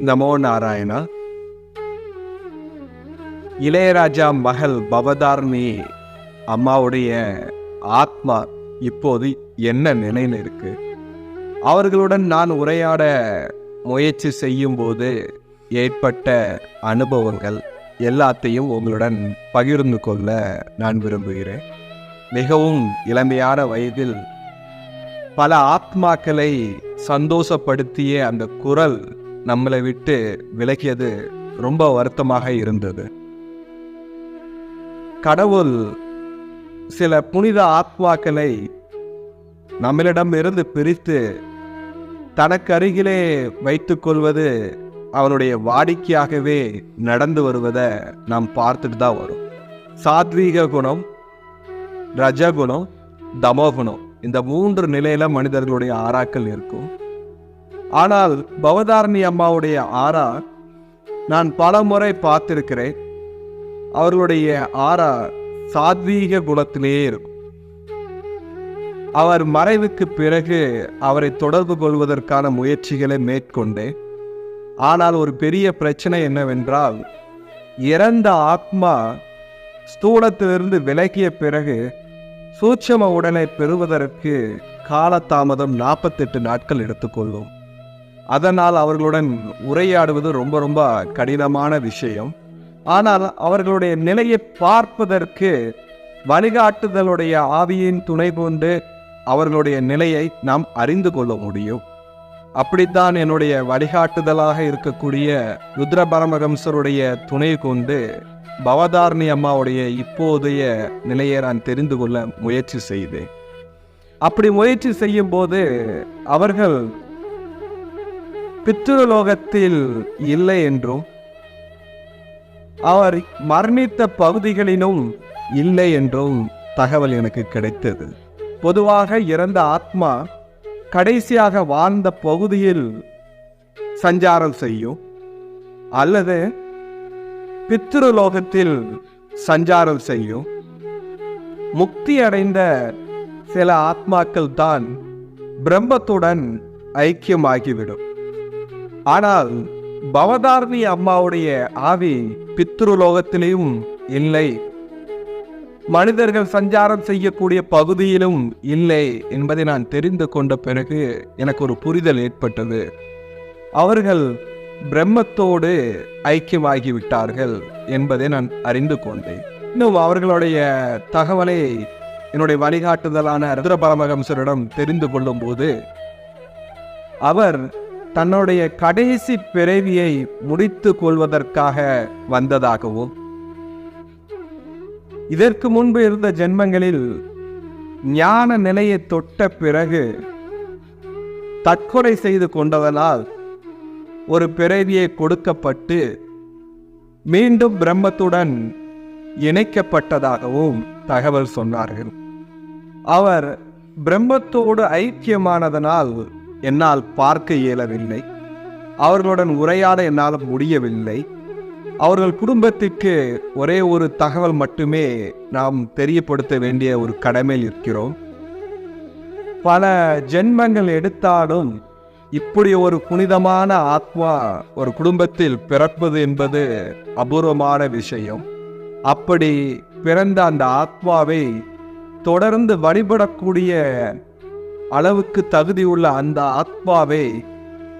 நமோ நாராயணா. இளையராஜா மகள் பவதாரணி அம்மாவுடைய ஆத்மா இப்போது என்ன நிலையில் இருக்கு? அவர்களுடன் நான் உரையாட முயற்சி செய்யும்போது ஏற்பட்ட அனுபவங்கள் எல்லாத்தையும் உங்களுடன் பகிர்ந்து கொள்ள நான் விரும்புகிறேன். மிகவும் இளமையான வயதில் பல ஆத்மாக்களை சந்தோஷப்படுத்திய அந்த குரல் நம்மளை விட்டு விலகியது ரொம்ப வருத்தமாக இருந்தது. கடவுள் சில புனித ஆத்மாக்களை நம்மளிடம் இருந்து பிரித்து தனக்கு அருகிலே வைத்துக்கொள்வது அவனுடைய வாடிக்கையாகவே நடந்து வருவதை நாம் பார்த்துட்டு தான் வரும். சாத்வீக குணம் ரஜகுணம் தமோகுணம் இந்த மூன்று நிலையில மனிதர்களுடைய ஆறாக்கள் இருக்கும். ஆனால் பவதாரணி அம்மாவுடைய ஆறா நான் பல முறை பார்த்திருக்கிறேன். அவர்களுடைய ஆறா சாத்வீக குணத்திலேயே இருக்கும். அவர் மறைவுக்கு பிறகு அவரை தொடர்பு கொள்வதற்கான முயற்சிகளை மேற்கொண்டேன். ஆனால் ஒரு பெரிய பிரச்சனை என்னவென்றால் இறந்த ஆத்மா ஸ்தூலத்திலிருந்து விலகிய பிறகு சூட்சம உடலை பெறுவதற்கு காலதாமதம் நாற்பத்தெட்டு நாட்கள் எடுத்துக்கொள்ளும் அதனால் அவர்களுடன் உரையாடுவது ரொம்ப ரொம்ப கடினமான விஷயம். ஆனால் அவர்களுடைய நிலையை பார்ப்பதற்கு வழிகாட்டுதலுடைய ஆவியின் துணை கொண்டு அவர்களுடைய நிலையை நாம் அறிந்து கொள்ள முடியும். அப்படித்தான் என்னுடைய வழிகாட்டுதலாக இருக்கக்கூடிய ருத்ர பரமஹம்சருடைய துணை கொண்டு பவதாரணி அம்மாவுடைய இப்போதைய நிலையை நான் தெரிந்து கொள்ள முயற்சி செய்தேன். அப்படி முயற்சி செய்யும் போது அவர்கள் பித்ருலோகத்தில் இல்லை என்றும் அவர் மரணித்த பகுதிகளிலும் இல்லை என்றும் தகவல் எனக்கு கிடைத்தது. பொதுவாக இறந்த ஆத்மா கடைசியாக வாழ்ந்த பகுதியில் சஞ்சாரம் செய்யும் அல்லது பித்ருலோகத்தில் சஞ்சாரம் செய்யும். முக்தி அடைந்த சில ஆத்மாக்கள் தான் பிரம்மத்துடன் ஐக்கியமாகிவிடும். ஆனால் பவதாரணி அம்மாவுடைய ஆவி பித்ருலோகத்திலேயும் இல்லை. மனிதர்கள் சஞ்சாரம் செய்யக்கூடிய பகுதியிலும் இல்லை என்பதை நான் தெரிந்து கொண்ட பிறகு எனக்கு ஒரு புரிதல் ஏற்பட்டது. அவர்கள் பிரம்மத்தோடு ஐக்கியமாகிவிட்டார்கள் என்பதை நான் அறிந்து கொண்டேன். இன்னும் அவர்களுடைய தகவலை என்னுடைய வழிகாட்டுதலான ருத்ர பரமஹம்சரிடம் தெரிந்து கொள்ளும் போது அவர் தன்னுடைய கடைசி பிறவியை முடித்து கொள்வதற்காக வந்ததாகவும் இதற்கு முன்பு இருந்த ஜென்மங்களில் ஞான நிலையை தொட்ட பிறகு தற்கொலை செய்து கொண்டதனால் ஒரு பிறவியை கொடுக்கப்பட்டு மீண்டும் பிரம்மத்துடன் இணைக்கப்பட்டதாகவும் தகவல் சொன்னார்கள். அவர் பிரம்மத்தோடு ஐக்கியமானதனால் என்னால் பார்க்க இயலவில்லை. அவர்களுடன் உரையாட என்னால் முடியவில்லை. அவர்கள் குடும்பத்திற்கு ஒரே ஒரு தகவல் மட்டுமே நாம் தெரியப்படுத்த வேண்டிய ஒரு கடமையில் இருக்கிறோம். பல ஜென்மங்கள் எடுத்தாலும் இப்படி ஒரு புனிதமான ஆத்மா ஒரு குடும்பத்தில் பிறப்பது என்பது அபூர்வமான விஷயம். அப்படி பிறந்த அந்த ஆத்மாவை தொடர்ந்து வழிபடக்கூடிய அளவுக்கு தகுதியுள்ள அந்த ஆத்மாவை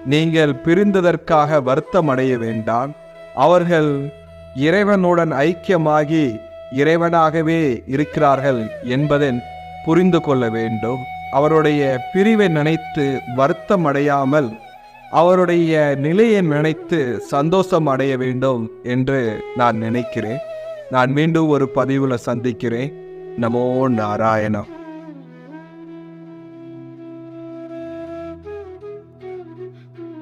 நீங்கள் பிரிந்ததற்காக வருத்தம் அடைய வேண்டாம். அவர்கள் இறைவனுடன் ஐக்கியமாகி இறைவனாகவே இருக்கிறார்கள் என்பதை புரிந்து கொள்ள வேண்டும். அவருடைய பிரிவை நினைத்து வருத்தம் அடையாமல் அவருடைய நிலையை நினைத்து சந்தோஷம் அடைய வேண்டும் என்று நான் நினைக்கிறேன். நான் மீண்டும் ஒரு பதிவில் சந்திக்கிறேன். நமோ நாராயணம்.